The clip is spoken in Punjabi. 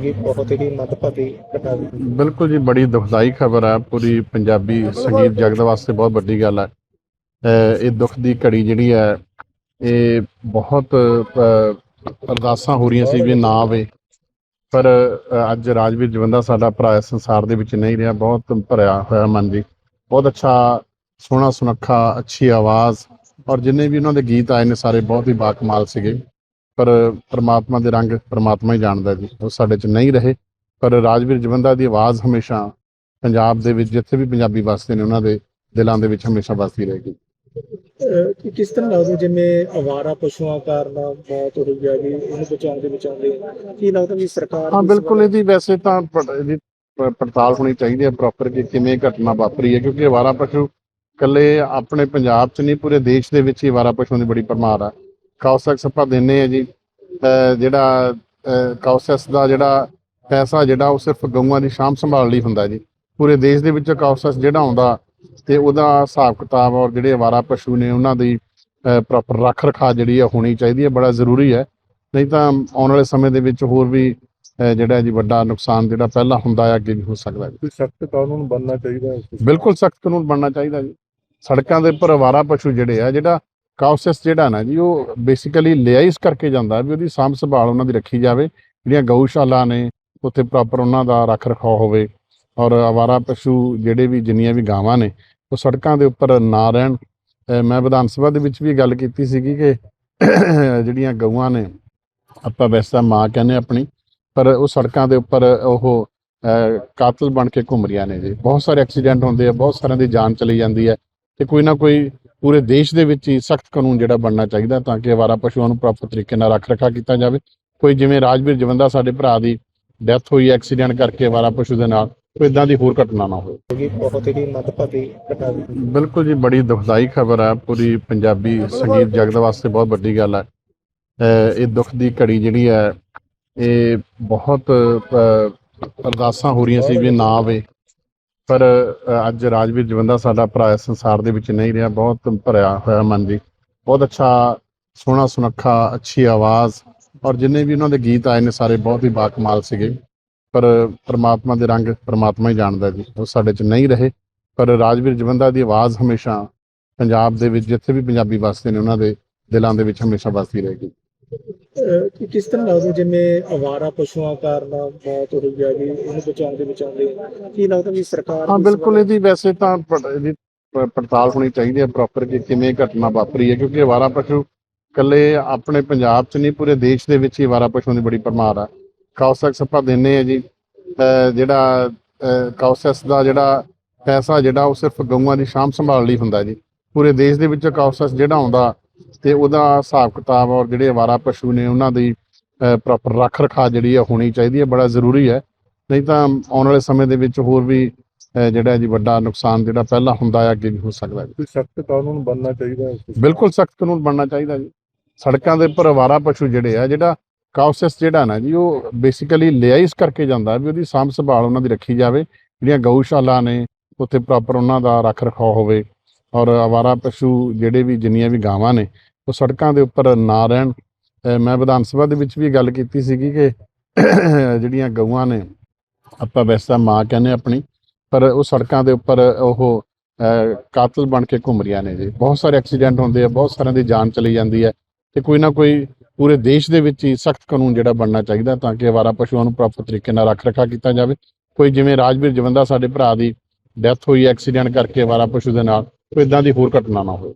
ਕਿ ਬਹੁਤ ਹੀ ਮੱਦਭਾਗੀ ਘਟਨਾ ਬਿਲਕੁਲ ਜੀ, ਬੜੀ ਦੁਖਦਾਈ ਖਬਰ ਹੈ ਪੂਰੀ ਪੰਜਾਬੀ ਸੰਗੀਤ ਜਗਤ ਵਾਸਤੇ ਬਹੁਤ ਵੱਡੀ ਗੱਲ ਹੈ ਇਹ ਦੁੱਖ ਦੀ ਘੜੀ ਜਿਹੜੀ ਹੈ ਇਹ ਬਹੁਤ ਅਰਦਾਸਾਂ ਹੋ ਰਹੀਆਂ ਸੀ ਵੀ ਨਾ ਆਵੇ। ਪਰ ਅੱਜ ਰਾਜਵੀਰ ਜਵੰਦਾ ਸਾਡਾ ਭਰਾ ਇਸ ਸੰਸਾਰ ਦੇ ਵਿੱਚ ਨਹੀਂ ਰਿਹਾ, ਬਹੁਤ ਭਰਿਆ ਹੋਇਆ ਮਨ ਜੀ। ਬਹੁਤ ਅੱਛਾ, ਸੋਹਣਾ ਸੁਨੱਖਾ, ਅੱਛੀ ਆਵਾਜ਼, ਔਰ ਜਿੰਨੇ ਵੀ ਉਹਨਾਂ ਦੇ ਗੀਤ ਆਏ ਨੇ, ਸਾਰੇ ਬਹੁਤ ਹੀ ਬਾਕਮਾਲ ਸੀਗੇ। ਪਰ ਪ੍ਰਮਾਤਮਾ ਦੇ ਰੰਗ ਪ੍ਰਮਾਤਮਾ ਹੀ ਜਾਣਦਾ ਜੀ ਉਹ ਸਾਡੇ 'ਚ ਨਹੀਂ ਰਹੇ। ਪਰ ਰਾਜਵੀਰ ਜਵੰਦਾ ਦੀ ਆਵਾਜ਼ ਹਮੇਸ਼ਾ ਪੰਜਾਬ ਦੇ ਵਿੱਚ ਜਿੱਥੇ ਵੀ ਪੰਜਾਬੀ ਵਸਦੇ ਨੇ ਉਹਨਾਂ ਦੇ ਦਿਲਾਂ ਦੇ ਵਿੱਚ ਹਮੇਸ਼ਾ ਵਸਦੀ ਰਹੇਗੀ। ਕਿ ਕਿਸ ਤਰ੍ਹਾਂ ਲੱਗਦਾ ਜਿਵੇਂ ਅਵਾਰਾ ਪਸ਼ੂਆਂ ਕਾਰਨ ਮੌਤ ਹੈ ਵੀ ਉਹਨੂੰ ਬਚਾਉਂਦੇ ਬਚਾਉਂਦੇ ਕੀ ਲੱਗਦਾ ਵੀ ਸਰਕਾਰ ਹਾਂ ਬਿਲਕੁਲ ਇਹਦੀ ਵੈਸੇ ਤਾਂ ਇਹਦੀ ਪੜਤਾਲ ਹੋਣੀ ਚਾਹੀਦੀ ਹੈ ਪ੍ਰੋਪਰ ਕਿ ਕਿਵੇਂ ਘਟਨਾ ਵਾਪਰੀ ਹੈ ਕਿਉਂਕਿ ਅਵਾਰਾ ਪਸ਼ੂ ਇਕੱਲੇ ਆਪਣੇ ਪੰਜਾਬ 'ਚ ਨਹੀਂ ਪੂਰੇ ਦੇਸ਼ ਦੇ ਵਿੱਚ ਹੀ ਅਵਾਰਾ ਪਸ਼ੂਆਂ ਦੀ ਬੜੀ ਭਰਮਾਰ ਆ। ਕਾਉਸੈਕਸ ਆਪਾਂ ਦਿੰਨੇ ਆ ਜੀ। ਜਿਹੜਾ ਕਾਉਸੈਕਸ ਦਾ ਜਿਹੜਾ ਪੈਸਾ ਜਿਹੜਾ ਉਹ ਸਿਰਫ ਗਊਆਂ ਦੀ ਸ਼ਾਮ ਸੰਭਾਲ ਲਈ ਹੁੰਦਾ ਜੀ। ਪੂਰੇ ਦੇਸ਼ ਦੇ ਵਿੱਚ ਕਾਉਸੈਕਸ ਜਿਹੜਾ ਆਉਂਦਾ ਤੇ ਉਹਦਾ ਹਿਸਾਬ ਕਿਤਾਬ ਔਰ ਜਿਹੜੇ ਅਵਾਰਾ ਪਸ਼ੂ ਨੇ ਉਹਨਾਂ ਦੀ ਪ੍ਰੋਪਰ ਰੱਖ ਰਖਾ ਜਿਹੜੀ ਆ ਹੋਣੀ ਚਾਹੀਦੀ ਹੈ ਬੜਾ ਜ਼ਰੂਰੀ ਹੈ ਨਹੀਂ ਤਾਂ ਆਉਣ ਵਾਲੇ ਸਮੇਂ ਦੇ ਵਿੱਚ ਹੋਰ ਵੀ ਜਿਹੜਾ ਜੀ ਵੱਡਾ ਨੁਕਸਾਨ ਜਿਹੜਾ ਪਹਿਲਾਂ ਹੁੰਦਾ ਹੈ ਅੱਗੇ ਵੀ ਹੋ ਸਕਦਾ ਹੈ ਸਖਤ ਕਾਨੂੰਨ ਬਣਨਾ ਚਾਹੀਦਾ ਬਿਲਕੁਲ ਸਖਤ ਕਾਨੂੰਨ ਬਣਨਾ ਚਾਹੀਦਾ ਜੀ। ਸੜਕਾਂ ਦੇ ਉੱਪਰ ਅਵਾਰਾ ਪਸ਼ੂ ਜਿਹੜੇ ਆ ਜਿਹੜਾ ਕਾਉਸਸ ਜਿਹੜਾ ਨਾ ਜੀ, ਉਹ ਬੇਸਿਕਲੀ ਲਿਆ ਇਸ ਕਰਕੇ ਜਾਂਦਾ ਵੀ ਉਹਦੀ ਸਾਂਭ ਸੰਭਾਲ ਉਹਨਾਂ ਦੀ ਰੱਖੀ ਜਾਵੇ, ਜਿਹੜੀਆਂ ਗਊਸ਼ਾਲਾ ਨੇ, ਉੱਥੇ ਪ੍ਰੋਪਰ ਉਹਨਾਂ ਦਾ ਰੱਖ ਰਖਾਅ ਹੋਵੇ ਔਰ ਅਵਾਰਾ ਪਸ਼ੂ ਜਿਹੜੇ ਵੀ ਜਿੰਨੀਆਂ ਵੀ ਗਾਵਾਂ ਨੇ, ਉਹ ਸੜਕਾਂ ਦੇ ਉੱਪਰ ਨਾ ਰਹਿਣ। ਮੈਂ ਵਿਧਾਨ ਸਭਾ ਦੇ ਵਿੱਚ ਵੀ ਗੱਲ ਕੀਤੀ ਸੀਗੀ ਕਿ ਜਿਹੜੀਆਂ ਗਊਆਂ ਨੇ, ਆਪਾਂ ਵੈਸੇ ਮਾਂ ਕਹਿੰਦੇ ਆਪਣੀ, ਪਰ ਉਹ ਸੜਕਾਂ ਦੇ ਉੱਪਰ ਉਹ ਕਾਤਲ ਬਣ ਕੇ ਘੁੰਮ ਰਹੀਆਂ ਨੇ ਜੀ। ਬਹੁਤ ਸਾਰੇ ਐਕਸੀਡੈਂਟ ਹੁੰਦੇ ਆ, ਬਹੁਤ ਸਾਰਿਆਂ ਦੀ ਜਾਨ ਚਲੀ ਜਾਂਦੀ ਹੈ। ਤੇ ਕੋਈ ਨਾ ਕੋਈ ਪੂਰੇ ਦੇਸ਼ ਦੇ ਵਿੱਚ ਹੀ ਸਖਤ ਕਾਨੂੰਨ ਜਿਹੜਾ ਬਣਨਾ ਚਾਹੀਦਾ ਤਾਂ ਕਿ ਅਵਾਰਾ ਪਸ਼ੂਆਂ ਨੂੰ ਪ੍ਰੋਪਰ ਤਰੀਕੇ ਨਾਲ ਰੱਖ ਰਖਾ ਕੀਤਾ ਜਾਵੇ। ਕੋਈ ਜਿਵੇਂ ਰਾਜਵੀਰ ਜਵੰਦਾ ਸਾਡੇ ਭਰਾ ਦੀ ਡੈਥ ਹੋਈ ਐਕਸੀਡੈਂਟ ਕਰਕੇ ਅਵਾਰਾ ਪਸ਼ੂ ਦੇ ਨਾਲ ਕੋਈ ਇਦਾਂ ਦੀ ਹੋਰ ਘਟਨਾ ਨਾ ਹੋਵੇ। ਬਹੁਤ ਹੀ ਮੱਦਭਾਗੀ ਘਟਨਾ। ਬਿਲਕੁਲ ਜੀ ਬੜੀ ਦੁਖਦਾਈ ਖਬਰ ਹੈ ਪੂਰੀ ਪੰਜਾਬੀ ਸੰਗੀਤ ਜਗਤ ਵਾਸਤੇ ਬਹੁਤ ਵੱਡੀ ਗੱਲ ਹੈ ਇਹ ਦੁੱਖ ਦੀ ਘੜੀ ਜਿਹੜੀ ਹੈ ਇਹ ਬਹੁਤ ਅਰਦਾਸਾਂ ਹੋ ਰਹੀਆਂ ਸੀ ਵੀ ਨਾ ਆਵੇ। ਪਰ ਅੱਜ ਰਾਜਵੀਰ ਜਵੰਦਾ ਸਾਡਾ ਭਰਾ ਇਸ ਸੰਸਾਰ ਦੇ ਵਿੱਚ ਨਹੀਂ ਰਿਹਾ, ਬਹੁਤ ਭਰਿਆ ਹੋਇਆ ਮਨ ਜੀ। ਬਹੁਤ ਅੱਛਾ, ਸੋਹਣਾ ਸੁਨੱਖਾ, ਅੱਛੀ ਆਵਾਜ਼ ਔਰ ਜਿੰਨੇ ਵੀ ਉਹਨਾਂ ਦੇ ਗੀਤ ਆਏ ਨੇ ਸਾਰੇ ਬਹੁਤ ਹੀ ਬਾਕਮਾਲ ਸੀਗੇ। ਪਰ ਪ੍ਰਮਾਤਮਾ ਦੇ ਰੰਗ ਪਰਮਾਤਮਾ ਹੀ ਜਾਣਦਾ ਜੀ, ਉਹ ਸਾਡੇ 'ਚ ਨਹੀਂ ਰਹੇ। ਪਰ ਰਾਜਵੀਰ ਜਵੰਦਾ ਦੀ ਆਵਾਜ਼ ਹਮੇਸ਼ਾ ਪੰਜਾਬ ਦੇ ਵਿੱਚ, ਜਿੱਥੇ ਵੀ ਪੰਜਾਬੀ ਵਸਦੇ ਨੇ, ਉਹਨਾਂ ਦੇ ਦਿਲਾਂ ਦੇ ਵਿੱਚ ਹਮੇਸ਼ਾ ਵਸਦੀ ਰਹੇਗੀ। ਕਿਸ ਤਰ੍ਹਾਂ ਲੱਗਦਾ ਜਿਵੇਂ ਅਵਾਰਾ ਪਸ਼ੂਆਂ ਕਾਰਨ ਮੌਤ ਹੋਈ ਹੈ ਵੀ ਉਹਨੂੰ ਬਚਾਉਂਦੇ ਬਚਾਉਂਦੇ ਕੀ ਲੱਗਦਾ ਵੀ ਸਰਕਾਰ ਹਾਂ, ਬਿਲਕੁਲ ਇਹਦੀ ਵੈਸੇ ਤਾਂ ਇਹਦੀ ਪੜਤਾਲ ਹੋਣੀ ਚਾਹੀਦੀ ਹੈ ਪ੍ਰੋਪਰ ਕਿ ਕਿਵੇਂ ਘਟਨਾ ਵਾਪਰੀ ਹੈ, ਕਿਉਂਕਿ ਅਵਾਰਾ ਪਸ਼ੂ ਇਕੱਲੇ ਆਪਣੇ ਪੰਜਾਬ 'ਚ ਨਹੀਂ, ਪੂਰੇ ਦੇਸ਼ ਦੇ ਵਿੱਚ ਹੀ ਅਵਾਰਾ ਪਸ਼ੂਆਂ ਦੀ ਬੜੀ ਭਰਮਾਰ ਆ। ਕਾਉਸੈਕਸ ਆਪਾਂ ਦਿੰਨੇ ਆ ਜੀ ਜਿਹੜਾ ਕਾਉਸੈਕਸ ਦਾ ਜਿਹੜਾ ਪੈਸਾ ਜਿਹੜਾ ਉਹ ਸਿਰਫ ਗਊਆਂ ਦੀ ਸ਼ਾਮ ਸੰਭਾਲ ਲਈ ਹੁੰਦਾ ਜੀ। ਪੂਰੇ ਦੇਸ਼ ਦੇ ਵਿੱਚ ਕਾਉਸੈਕਸ ਜਿਹੜਾ ਆਉਂਦਾ ਤੇ ਉਹਦਾ ਹਿਸਾਬ ਕਿਤਾਬ ਔਰ ਜਿਹੜੇ ਅਵਾਰਾ ਪਸ਼ੂ ਨੇ ਉਹਨਾਂ ਦੀ ਪ੍ਰੋਪਰ ਰੱਖ ਰਖਾ ਜਿਹੜੀ ਆ ਹੋਣੀ ਚਾਹੀਦੀ ਹੈ ਬੜਾ ਜ਼ਰੂਰੀ ਹੈ ਨਹੀਂ ਤਾਂ ਆਉਣ ਵਾਲੇ ਸਮੇਂ ਦੇ ਵਿੱਚ ਹੋਰ ਵੀ ਜਿਹੜਾ ਜੀ ਵੱਡਾ ਨੁਕਸਾਨ ਜਿਹੜਾ ਪਹਿਲਾਂ ਹੁੰਦਾ ਹੈ ਅੱਗੇ ਵੀ ਹੋ ਸਕਦਾ ਹੈ ਸਖਤ ਕਾਨੂੰਨ ਬਣਨਾ ਚਾਹੀਦਾ ਹੈ ਬਿਲਕੁਲ ਸਖਤ ਕਾਨੂੰਨ ਬਣਨਾ ਚਾਹੀਦਾ ਜੀ। ਸੜਕਾਂ ਦੇ ਉੱਪਰ ਅਵਾਰਾ ਪਸ਼ੂ ਜਿਹੜੇ ਆ ਜਿਹੜਾ ਕਾਉਸਸ ਜਿਹੜਾ ਨਾ ਜੀ ਉਹ ਬੇਸਿਕਲੀ ਲਿਆ ਇਸ ਕਰਕੇ ਜਾਂਦਾ ਵੀ ਉਹਦੀ ਸਾਂਭ ਸੰਭਾਲ ਉਹਨਾਂ ਦੀ ਰੱਖੀ ਜਾਵੇ। ਜਿਹੜੀਆਂ ਗਊਸ਼ਾਲਾ ਨੇ ਉੱਥੇ ਪ੍ਰੋਪਰ ਉਹਨਾਂ ਦਾ ਰੱਖ ਰਖਾਅ ਹੋਵੇ। ਔਰ ਅਵਾਰਾ ਪਸ਼ੂ ਜਿਹੜੇ ਵੀ ਜਿੰਨੀਆਂ ਵੀ ਗਾਵਾਂ ਨੇ ਉਹ ਸੜਕਾਂ ਦੇ ਉੱਪਰ ਨਾ ਰਹਿਣ। ਮੈਂ ਵਿਧਾਨ ਸਭਾ ਦੇ ਵਿੱਚ ਵੀ ਗੱਲ ਕੀਤੀ ਸੀਗੀ ਕਿ ਜਿਹੜੀਆਂ ਗਊਆਂ ਨੇ, ਆਪਾਂ ਵੈਸੇ ਤਾਂ ਮਾਂ ਕਹਿੰਦੇ ਆਪਣੀ, ਪਰ ਉਹ ਸੜਕਾਂ ਦੇ ਉੱਪਰ ਉਹ ਕਾਤਲ ਬਣ ਕੇ ਘੁੰਮ ਰਹੀਆਂ ਨੇ ਜੀ। ਬਹੁਤ ਸਾਰੇ ਐਕਸੀਡੈਂਟ ਹੁੰਦੇ ਆ, ਬਹੁਤ ਸਾਰਿਆਂ ਦੀ ਜਾਨ ਚਲੀ ਜਾਂਦੀ ਹੈ ਤੇ ਕੋਈ ਨਾ ਕੋਈ ਪੂਰੇ ਦੇਸ਼ ਦੇ ਵਿੱਚ ਹੀ ਸਖਤ ਕਾਨੂੰਨ ਜਿਹੜਾ ਬਣਨਾ ਚਾਹੀਦਾ ਤਾਂ ਕਿ ਅਵਾਰਾ ਪਸ਼ੂਆਂ ਨੂੰ ਪ੍ਰੋਪਰ ਤਰੀਕੇ ਨਾਲ ਰੱਖ ਰਖਾ ਕੀਤਾ ਜਾਵੇ। ਕੋਈ ਜਿਵੇਂ ਰਾਜਵੀਰ ਜਵੰਦਾ ਸਾਡੇ ਭਰਾ ਦੀ ਡੈਥ ਹੋਈ ਐਕਸੀਡੈਂਟ ਕਰਕੇ ਅਵਾਰਾ ਪਸ਼ੂ ਦੇ ਨਾਲ, ਕੋਈ ਇਦਾਂ ਦੀ ਹੋਰ ਘਟਨਾ ਨਾ ਹੋਵੇ।